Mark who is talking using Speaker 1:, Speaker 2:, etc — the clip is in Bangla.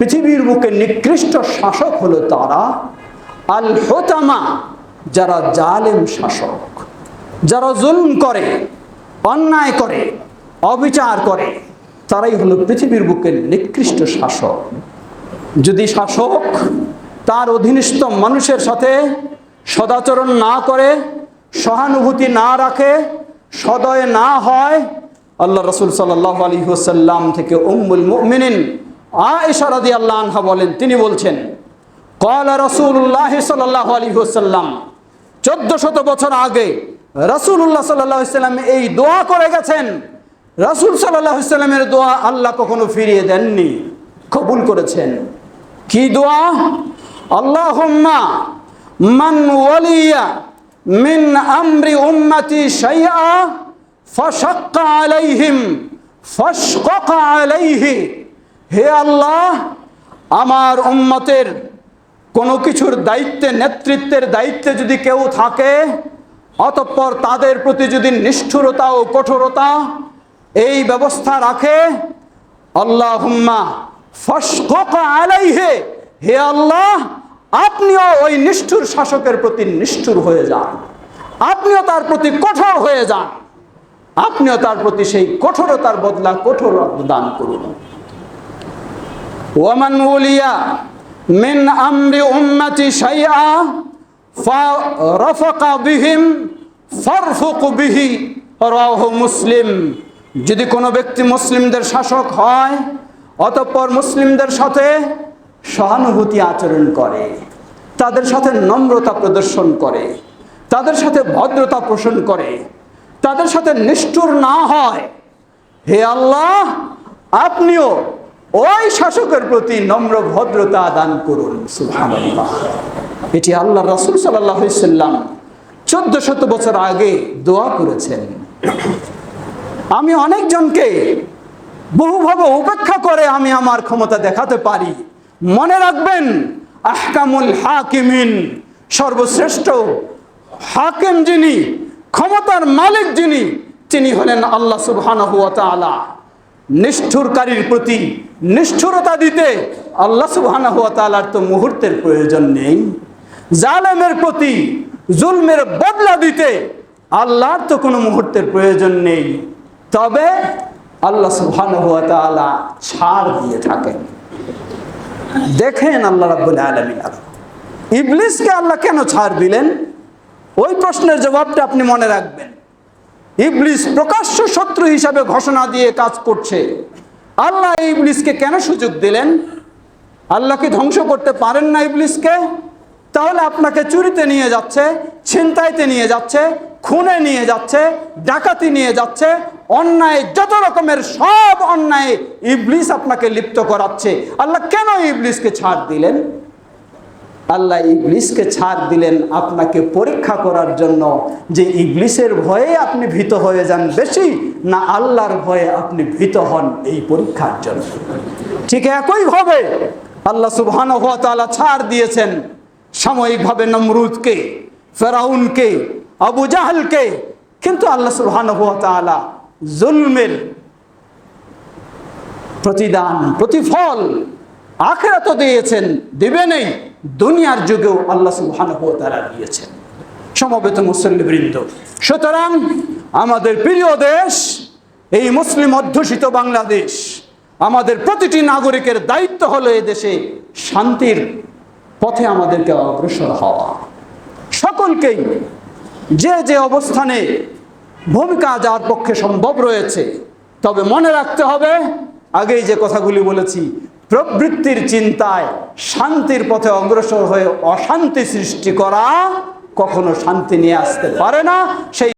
Speaker 1: পৃথিবীর বুকে নিকৃষ্ট শাসক হলো তারা আল হোতামা যারা জালেম শাসক, যারা জুলুম করে, অন্যায় করে, অবিচার করে, তারাই হলো পৃথিবীর বুকের নিকৃষ্ট শাসক। যদি শাসক তার অধীনস্থ মানুষের সাথে সদাচরণ না করে, সহানুভূতি না রাখে, সদয় না হয়, আল্লাহ রসুল সাল্লাহ আলী হুসাল্লাম থেকে উম্মুল মুমিনিন আয়েশা রাদি আল্লাহ আনহা বলেন, তিনি বলছেন কলা রসুল্লাহ সাল্লাহ আলী হুসাল্লাম চোদ্দ শত বছর আগে রসুল্লাহ সাল্লাহ সাল্লাম এই দোয়া করে গেছেন। রসুল সাল্লাহ সাল্লামের দোয়া আল্লাহ কখনো ফিরিয়ে দেননি, কবুল করেছেন। কি দোয়া? আল্লাহুম্মা মান ওয়ালিয়া মিন আমরি উম্মতি শাইআ ফাশাক্কা আলাইহিম ফাশকাকা আলাইহি হে আল্লাহ, আমার উম্মতের কোনো কিছুর দায়িত্বে, নেতৃত্বের দায়িত্বে যদি কেউ থাকে, অতঃপর তাদের প্রতি যদি নিষ্ঠুরতা ও কঠোরতা, এই ব্যবস্থা রাখে আল্লাহ হুম্মা আলাইহে, হে আল্লাহ, আপনিও ওই নিষ্ঠুর শাসকের প্রতি নিষ্ঠুর হয়ে যান। আপনিও তার প্রতি কঠোর হয়ে যান। আপনিও তার প্রতি সেই কঠোরতার বদলা কঠোর দান করুন। ওয়ামান উলিয়া মিন আমরি উম্মতি শাইআ ফারাফাকা বিহিম ফারফুক বিহি। মুসলিম। যদি কোনো ব্যক্তি মুসলিমদের শাসক হয়, অতঃপর মুসলিমদের সাথে সহানুভূতি আচরণ করে, তাদের সাথে নম্রতা প্রদর্শন করে, তাদের সাথে ভদ্রতা পোষণ করে, তাদের সাথে নিষ্ঠুর না হয়, হে আল্লাহ, আপনিও ওই শাসকের প্রতি নম্র ভদ্রতা দান করুন। এটি আল্লাহ রসুল সাল্লাম চোদ্দ শত বছর আগে দোয়া করেছেন। আমি অনেকজনকে বহুভাবে উপেক্ষা করে আমি আমার ক্ষমতা দেখাতে পারি। মনে রাখবেন, আহকামুল হাকিমিন, সর্বশ্রেষ্ঠ হাকিম যিনি, ক্ষমতার মালিক যিনি, তিনি হলেন আল্লাহ সুবহানাহু ওয়া তাআলা। নিষ্ঠুরকারীর প্রতি নিষ্ঠুরতা দিতে আল্লাহ তাআলার তো মুহূর্তের প্রয়োজন নেই। জালেমের প্রতি জুলমের বদলা দিতে আল্লাহর তো কোনো মুহূর্তের প্রয়োজন নেই। তবে আল্লাহ তাআলা ছাড় দিয়ে থাকেন। দেখেন আল্লাহ রাব্বুল আলামিন। ইবলিসকে আল্লাহ কেন ছাড় দিলেন? ওই প্রশ্নের জবাবটা আপনি মনে রাখবেন। ইবলিস প্রকাশ্য শত্রু হিসাবে ঘোষণা দিয়ে কাজ করছে। আল্লাহ ইবলিসকে কেন সুযোগ দিলেন? আল্লাহকে ধ্বংস করতে পারেন না ইবলিসকে? তাহলে আপনাকে চুরিতে নিয়ে যাচ্ছে, ছিনতাইতে নিয়ে যাচ্ছে, খুনে নিয়ে যাচ্ছে, ডাকাতি নিয়ে যাচ্ছে, অন্যায় যত রকমের সব অন্যায় ইবলিস আপনাকে লিপ্ত করাচ্ছে। আল্লাহ কেন ইবলিসকে ছাড় দিলেন? আল্লাহ ইবলিসকে ছাড় দিলেন আপনাকে পরীক্ষা করার জন্য যে ইবলিসের ভয়ে আপনি ভীত হয়ে যান বেশি না আল্লাহর ভয়ে আপনি ভীত হন এই পরীক্ষার জন্য। ঠিক একইভাবে আল্লাহ সুবহান ছাড় দিয়েছেন সাময়িকভাবে নমরুদকে, ফেরাউনকে, আবু জাহালকে। কিন্তু আল্লাহ সুবহান জুলমের প্রতিদান, প্রতিফল আখেরাত দিয়েছেন দিবেনই দুনিয়ার যুগেও আল্লাহ সুবহানাহু ওয়া তাআলা দিয়েছেন। সমবেত মুসল্লিবৃন্দ, সুতরাং আমাদের প্রিয় দেশ, এই মুসলিম অধ্যুষিত বাংলাদেশ, আমাদের প্রতিটি নাগরিকের দায়িত্ব হলো এ দেশে শান্তির পথে আমাদেরকে অগ্রসর হওয়া। সকলকেই যে যে অবস্থানে ভূমিকা যার পক্ষে সম্ভব রয়েছে, তবে মনে রাখতে হবে, আগেই যে কথাগুলি বলেছি প্রবৃত্তির চিন্তায় শান্তির পথে অগ্রসর হয়ে অশান্তি সৃষ্টি করা কখনো শান্তি নিয়ে আসতে পারে না। সেই